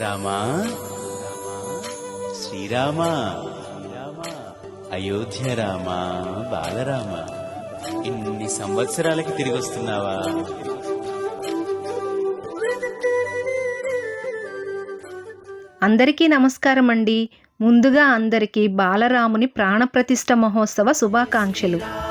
రామా? శ్రీరామా? అయోధ్య రామా? బాలరామ? ఇన్ని సంవత్సరాలకి తిరిగి వస్తున్నావా? అందరికీ నమస్కారం అండి. ముందుగా అందరికీ బాలరాముని ప్రాణప్రతిష్ఠ మహోత్సవ శుభాకాంక్షలు.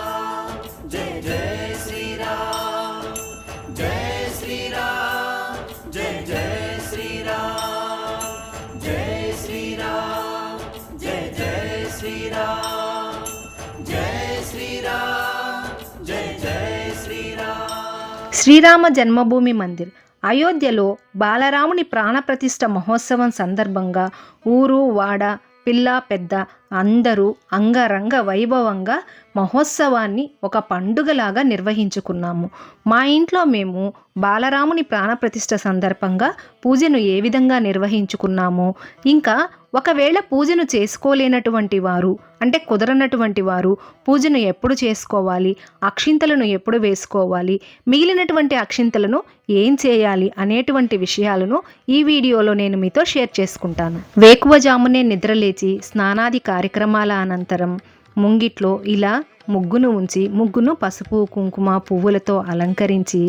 శ్రీరామ జన్మభూమి మందిర్. అయోధ్యలో బాలరాముని ప్రాణప్రతిష్ఠ మహోత్సవం సందర్భంగా ఊరు వాడ పిల్ల పెద్ద అందరూ అంగరంగ వైభవంగా మహోత్సవాన్ని ఒక పండుగలాగా నిర్వహించుకున్నాము. మా ఇంట్లో మేము బాలరాముని ప్రాణప్రతిష్ఠ సందర్భంగా పూజను ఏ విధంగా నిర్వహించుకున్నాము ఇంకా ఒకవేళ పూజను చేసుకోలేనటువంటి వారు అంటే కుదరనటువంటి వారు పూజను ఎప్పుడు చేసుకోవాలి అక్షింతలను ఎప్పుడు వేసుకోవాలి మిగిలినటువంటి అక్షింతలను ఏం చేయాలి అనేటువంటి విషయాలను ఈ వీడియోలో నేను మీతో షేర్ చేసుకుంటాను. వేకువజామునే నిద్రలేచి స్నానాది కార్యక్రమాల అనంతరం ముంగిట్లో ఇలా ముగ్గును ఉంచి ముగ్గును పసుపు కుంకుమ పువ్వులతో అలంకరించి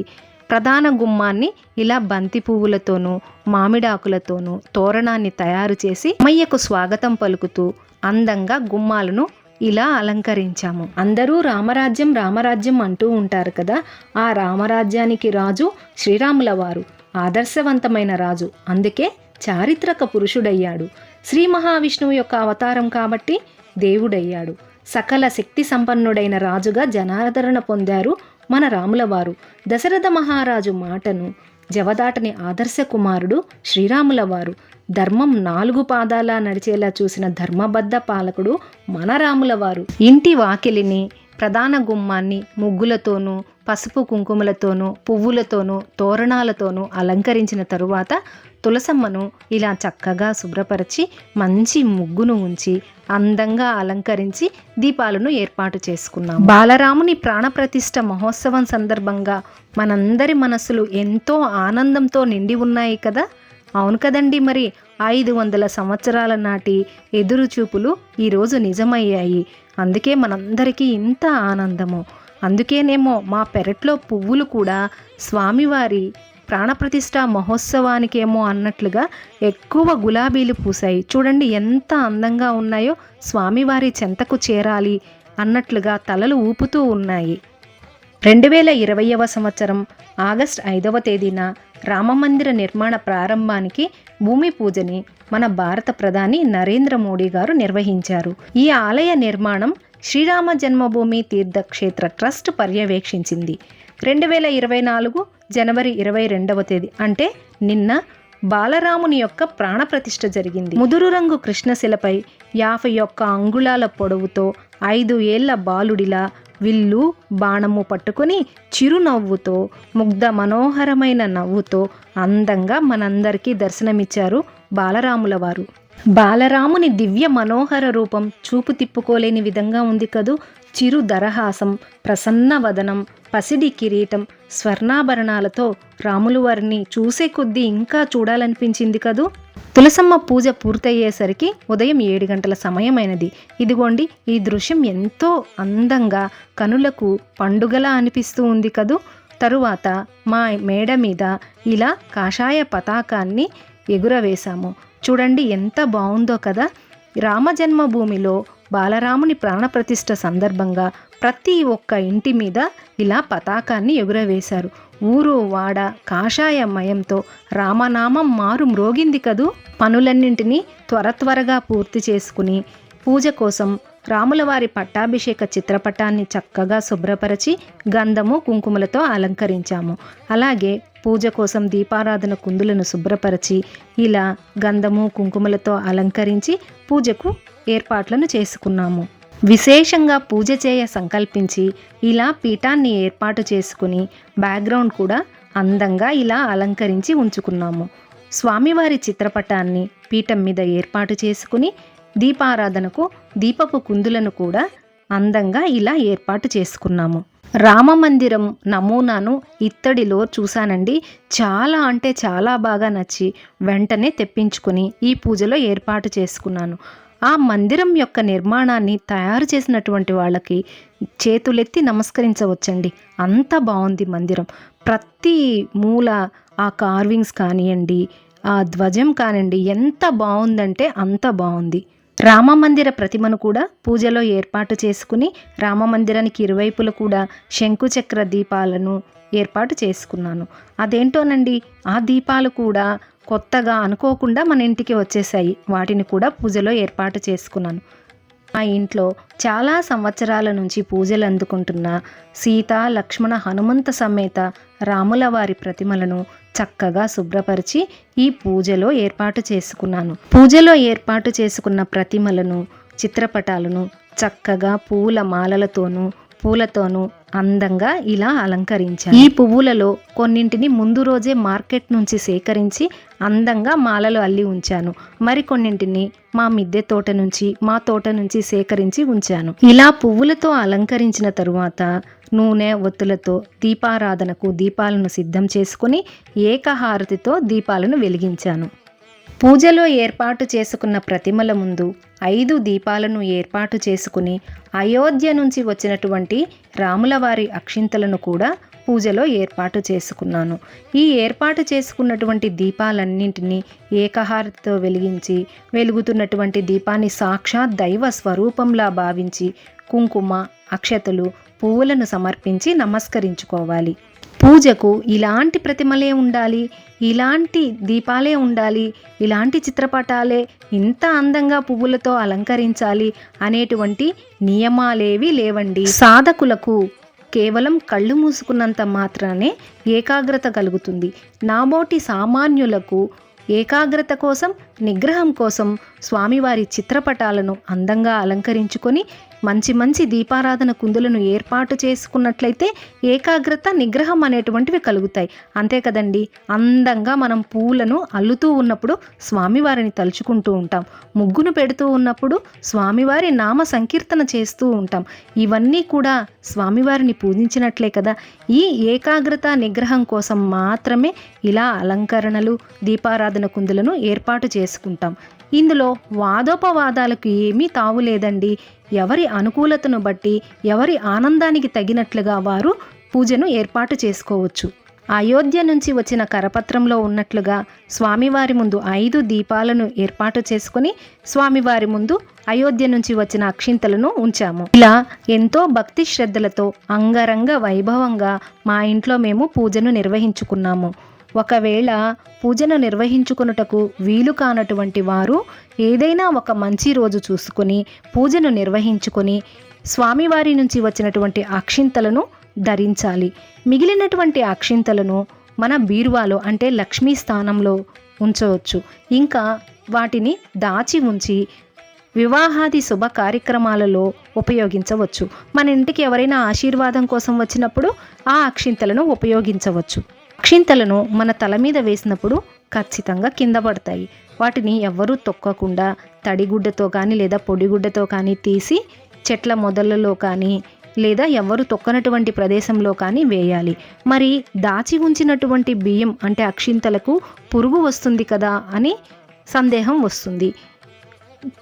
ప్రధాన గుమ్మాన్ని ఇలా బంతి పువ్వులతోనూ మామిడాకులతోనూ తోరణాన్ని తయారు చేసి మయ్యకు స్వాగతం పలుకుతూ అందంగా గుమ్మాలను ఇలా అలంకరించాము. అందరూ రామరాజ్యం రామరాజ్యం అంటూ ఉంటారు కదా. ఆ రామరాజ్యానికి రాజు శ్రీరాముల వారు. ఆదర్శవంతమైన రాజు. అందుకే చారిత్రక పురుషుడయ్యాడు. శ్రీ మహావిష్ణువు యొక్క అవతారం కాబట్టి దేవుడయ్యాడు. సకల శక్తి సంపన్నుడైన రాజుగా జనాదరణ పొందారు మన రాములవారు. దశరథ మహారాజు మాటను జవదాటని ఆదర్శ కుమారుడు శ్రీరాములవారు. ధర్మం నాలుగు పాదాల నడిచేలా చూసిన ధర్మబద్ధ పాలకుడు మన రాములవారు. ఇంటి వాకిలిని ప్రధాన గుమ్మాన్ని ముగ్గులతోనూ పసుపు కుంకుమలతోనూ పువ్వులతోనూ తోరణాలతోనూ అలంకరించిన తరువాత తులసమ్మను ఇలా చక్కగా శుభ్రపరిచి మంచి ముగ్గును ఉంచి అందంగా అలంకరించి దీపాలను ఏర్పాటు చేసుకున్నాం బాలరాముని ప్రాణప్రతిష్ఠ మహోత్సవం సందర్భంగా మనందరి మనసులు ఎంతో ఆనందంతో నిండి ఉన్నాయి కదా? అవును కదండి మరి. ఐదు వందల సంవత్సరాల నాటి ఎదురుచూపులు ఈరోజు నిజమయ్యాయి. అందుకే మనందరికీ ఇంత ఆనందము. అందుకేనేమో మా పెరట్లో పువ్వులు కూడా స్వామివారి ప్రాణప్రతిష్ఠ మహోత్సవానికేమో అన్నట్లుగా ఎక్కువ గులాబీలు పూసాయి చూడండి ఎంత అందంగా ఉన్నాయో స్వామివారి చెంతకు చేరాలి అన్నట్లుగా తలలు ఊపుతూ ఉన్నాయి. రెండు వేల ఇరవైవ సంవత్సరం ఆగస్ట్ ఐదవ తేదీన రామమందిర నిర్మాణ ప్రారంభానికి భూమి పూజని మన భారత ప్రధాని నరేంద్ర మోడీ గారు నిర్వహించారు. ఈ ఆలయ నిర్మాణం శ్రీరామ జన్మభూమి తీర్థక్షేత్ర ట్రస్ట్ పర్యవేక్షించింది. రెండు వేల ఇరవై నాలుగు జనవరి ఇరవై రెండవ తేదీ అంటే నిన్న బాలరాముని యొక్క ప్రాణప్రతిష్ఠ జరిగింది. ముదురు రంగు కృష్ణశిలపై యాభై ఒక్క అంగుళాల పొడవుతో ఐదు ఏళ్ళ బాలుడిలా విల్లు బాణము పట్టుకుని చిరునవ్వుతో ముగ్ధ మనోహరమైన నవ్వుతో అందంగా మనందరికీ దర్శనమిచ్చారు బాలరాముల వారు. బాలరాముని దివ్య మనోహర రూపం చూపు తిప్పుకోలేని విధంగా ఉంది కదూ చిరు దరహాసం ప్రసన్న వదనం పసిడి కిరీటం స్వర్ణాభరణాలతో రాములు వారిని చూసే కొద్దీ ఇంకా చూడాలనిపించింది కదూ? తులసమ్మ పూజ పూర్తయ్యేసరికి ఉదయం ఏడు గంటల సమయమైనది. ఇదిగోండి ఈ దృశ్యం ఎంతో అందంగా కనులకు పండుగలా అనిపిస్తూ ఉంది కదూ? తరువాత మా మేడ మీద ఇలా కాషాయ పతాకాన్ని ఎగురవేశాము. చూడండి ఎంత బాగుందో కదా! రామజన్మభూమిలో బాలరాముని ప్రాణప్రతిష్ఠ సందర్భంగా ప్రతి ఒక్క ఇంటి మీద ఇలా పతాకాన్ని ఎగురవేశారు. ఊరు వాడ కాషాయమయంతో రామనామం మారు మ్రోగింది కదూ? పనులన్నింటినీ త్వర త్వరగా పూర్తి చేసుకుని పూజ కోసం రాములవారి పట్టాభిషేక చిత్రపటాన్ని చక్కగా శుభ్రపరచి గంధము కుంకుమలతో అలంకరించాము. అలాగే పూజ కోసం దీపారాధన కుందులను శుభ్రపరచి ఇలా గంధము కుంకుమలతో అలంకరించి పూజకు ఏర్పాట్లను చేసుకున్నాము. విశేషంగా పూజ చేయ సంకల్పించి ఇలా పీఠాన్ని ఏర్పాటు చేసుకుని బ్యాక్గ్రౌండ్ కూడా అందంగా ఇలా అలంకరించి ఉంచుకున్నాము. స్వామివారి చిత్రపటాన్ని పీఠం మీద ఏర్పాటు చేసుకుని దీపారాధనకు దీపపు కుందులను కూడా అందంగా ఇలా ఏర్పాటు చేసుకున్నాము. రామ మందిరం నమూనాను ఇత్తడిలో చూశానండి. చాలా అంటే చాలా బాగా నచ్చి వెంటనే తెప్పించుకొని ఈ పూజలో ఏర్పాటు చేసుకున్నాను. ఆ మందిరం యొక్క నిర్మాణాన్ని తయారు చేసినటువంటి వాళ్ళకి చేతులెత్తి నమస్కరించవచ్చండి. అంత బాగుంది మందిరం. ప్రతి మూల ఆ కార్వింగ్స్ కానివ్వండి ఆ ధ్వజం కానివ్వండి ఎంత బాగుందంటే అంత బాగుంది. రామ మందిర ప్రతిమను కూడా పూజలో ఏర్పాటు చేసుకుని రామ మందిరానికి ఇరువైపులు కూడా శంకుచక్ర దీపాలను ఏర్పాటు చేసుకున్నాను. అదేంటోనండి? ఆ దీపాలు కూడా కొత్తగా అనుకోకుండా మన ఇంటికి వచ్చేసాయి వాటిని కూడా పూజలో ఏర్పాటు చేసుకున్నాను. మా ఇంట్లో చాలా సంవత్సరాల నుంచి పూజలు అందుకుంటున్న సీత లక్ష్మణ హనుమంత సమేత రాముల వారి ప్రతిమలను చక్కగా శుభ్రపరిచి ఈ పూజలో ఏర్పాటు చేసుకున్నాను. పూజలో ఏర్పాటు చేసుకున్న ప్రతిమలను చిత్రపటాలను చక్కగా పూల మాలలతోనూ పూలతోనూ అందంగా ఇలా అలంకరించాను. ఈ పువ్వులలో కొన్నింటిని ముందు రోజే మార్కెట్ నుంచి సేకరించి అందంగా మాలలు అల్లి ఉంచాను. మరికొన్నింటిని మా మిద్దె తోట నుంచి మా తోట నుంచి సేకరించి ఉంచాను. ఇలా పువ్వులతో అలంకరించిన తరువాత నూనె ఒత్తులతో దీపారాధనకు దీపాలను సిద్ధం చేసుకుని ఏకహారతితో దీపాలను వెలిగించాను. పూజలో ఏర్పాటు చేసుకున్న ప్రతిమల ముందు ఐదు దీపాలను ఏర్పాటు చేసుకుని అయోధ్య నుంచి వచ్చినటువంటి రాములవారి అక్షింతలను కూడా పూజలో ఏర్పాటు చేసుకున్నాను. ఈ ఏర్పాటు చేసుకున్నటువంటి దీపాలన్నింటినీ ఏకహారతితో వెలిగించి వెలుగుతున్నటువంటి దీపాన్ని సాక్షాత్ దైవ స్వరూపంలా భావించి కుంకుమ అక్షతలు పువ్వులను సమర్పించి నమస్కరించుకోవాలి. పూజకు ఇలాంటి ప్రతిమలే ఉండాలి ఇలాంటి దీపాలే ఉండాలి ఇలాంటి చిత్రపటాలే ఇంత అందంగా పువ్వులతో అలంకరించాలి అనేటువంటి నియమాలేవి లేవండి. సాధకులకు కేవలం కళ్ళు మూసుకున్నంత మాత్రమే ఏకాగ్రత కలుగుతుంది. నాబోటి సామాన్యులకు ఏకాగ్రత కోసం నిగ్రహం కోసం స్వామివారి చిత్రపటాలను అందంగా అలంకరించుకొని మంచి మంచి దీపారాధన కుందులను ఏర్పాటు చేసుకున్నట్లయితే ఏకాగ్రత నిగ్రహం అనేటువంటివి కలుగుతాయి. అంతే కదండి? అందంగా మనం పూలను అల్లుతూ ఉన్నప్పుడు స్వామివారిని తలుచుకుంటూ ఉంటాం. ముగ్గును పెడుతూ ఉన్నప్పుడు స్వామివారి నామ సంకీర్తన చేస్తూ ఉంటాం. ఇవన్నీ కూడా స్వామివారిని పూజించినట్లే కదా? ఈ ఏకాగ్రత నిగ్రహం కోసం మాత్రమే ఇలా అలంకరణలు దీపారాధన కుందులను ఏర్పాటు చేసుకుంటాం. ఇందులో వాదోపవాదాలకు ఏమీ తావు లేదండి. ఎవరి అనుకూలతను బట్టి ఎవరి ఆనందానికి తగినట్లుగా వారు పూజను ఏర్పాటు చేసుకోవచ్చు. అయోధ్య నుంచి వచ్చిన కరపత్రంలో ఉన్నట్లుగా స్వామివారి ముందు ఐదు దీపాలను ఏర్పాటు చేసుకుని స్వామివారి ముందు అయోధ్య నుంచి వచ్చిన అక్షింతలను ఉంచాము. ఇలా ఎంతో భక్తి శ్రద్ధలతో అంగరంగ వైభవంగా మా ఇంట్లో మేము పూజను నిర్వహించుకున్నాము. ఒకవేళ పూజను నిర్వహించుకొనుటకు వీలు కానటువంటి వారు ఏదైనా ఒక మంచి రోజు చూసుకొని పూజను నిర్వహించుకొని స్వామివారి నుంచి వచ్చినటువంటి అక్షింతలను ధరించాలి. మిగిలినటువంటి అక్షింతలను మన బీరువాలో అంటే లక్ష్మీ స్థానంలో ఉంచవచ్చు. ఇంకా వాటిని దాచి ఉంచి వివాహాది శుభ కార్యక్రమాలలో ఉపయోగించవచ్చు. మన ఇంటికి ఎవరైనా ఆశీర్వాదం కోసం వచ్చినప్పుడు ఆ అక్షింతలను ఉపయోగించవచ్చు. అక్షింతలను మన తల మీద వేసినప్పుడు ఖచ్చితంగా కింద పడతాయి. వాటిని ఎవ్వరూ తొక్కకుండా తడిగుడ్డతో కానీ లేదా పొడిగుడ్డతో కానీ తీసి చెట్ల మొదళ్ళలో కానీ లేదా ఎవరు తొక్కనటువంటి ప్రదేశంలో కానీ వేయాలి. మరి దాచి ఉంచినటువంటి బియ్యం అంటే అక్షింతలకు పురుగు వస్తుంది కదా అని సందేహం వస్తుంది.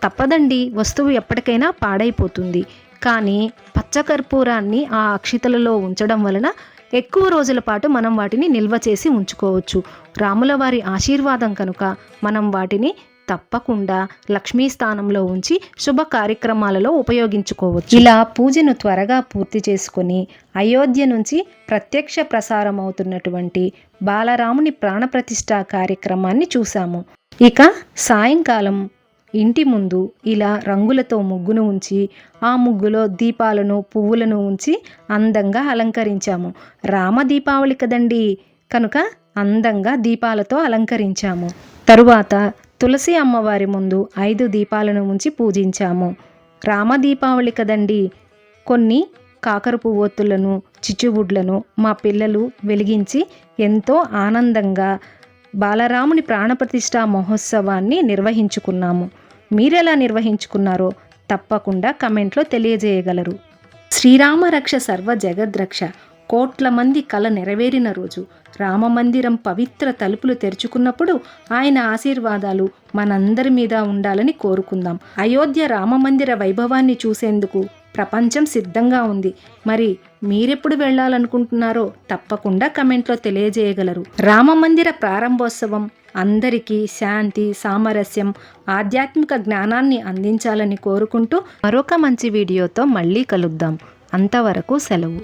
తప్పదండి వస్తువు ఎప్పటికైనా పాడైపోతుంది. కానీ పచ్చకర్పూరాన్ని ఆ అక్షితలలో ఉంచడం వలన ఎక్కువ రోజుల పాటు మనం వాటిని నిల్వ చేసి ఉంచుకోవచ్చు. రాముల వారి ఆశీర్వాదం కనుక మనం వాటిని తప్పకుండా లక్ష్మీ స్థానంలో ఉంచి శుభ కార్యక్రమాలలో ఉపయోగించుకోవచ్చు. ఇలా పూజను త్వరగా పూర్తి చేసుకొని అయోధ్య నుంచి ప్రత్యక్ష ప్రసారం అవుతున్నటువంటి బాలరాముని ప్రాణప్రతిష్ఠ కార్యక్రమాన్ని చూసాము ఇక సాయంకాలం ఇంటి ముందు ఇలా రంగులతో ముగ్గును ఉంచి ఆ ముగ్గులో దీపాలను పువ్వులను ఉంచి అందంగా అలంకరించాము. రామ దీపావళి కదండి! కనుక అందంగా దీపాలతో అలంకరించాము. తరువాత తులసి అమ్మవారి ముందు ఐదు దీపాలను ఉంచి పూజించాము. రామ దీపావళి కదండి! కొన్ని కాకర పువ్వొత్తులను చిచ్చుబుడ్లను మా పిల్లలు వెలిగించి ఎంతో ఆనందంగా బాలరాముని ప్రాణప్రతిష్ట మహోత్సవాన్ని నిర్వహించుకున్నాము. మీరెలా నిర్వహించుకున్నారో తప్పకుండా కమెంట్లో తెలియజేయగలరు. శ్రీరామ రక్ష సర్వ జగద్రక్ష కోట్ల మంది కల నెరవేరిన రోజు రామమందిరం పవిత్ర తలుపులు తెరుచుకున్నప్పుడు ఆయన ఆశీర్వాదాలు మనందరి మీద ఉండాలని కోరుకుందాం. అయోధ్య రామమందిర వైభవాన్ని చూసేందుకు ప్రపంచం సిద్ధంగా ఉంది. మరి మీరెప్పుడు వెళ్ళాలనుకుంటున్నారో తప్పకుండా కమెంట్లో తెలియజేయగలరు. రామమందిర ప్రారంభోత్సవం అందరికీ శాంతి సామరస్యం ఆధ్యాత్మిక జ్ఞానాన్ని అందించాలని కోరుకుంటూ మరొక మంచి వీడియోతో మళ్ళీ కలుద్దాం. అంతవరకు సెలవు.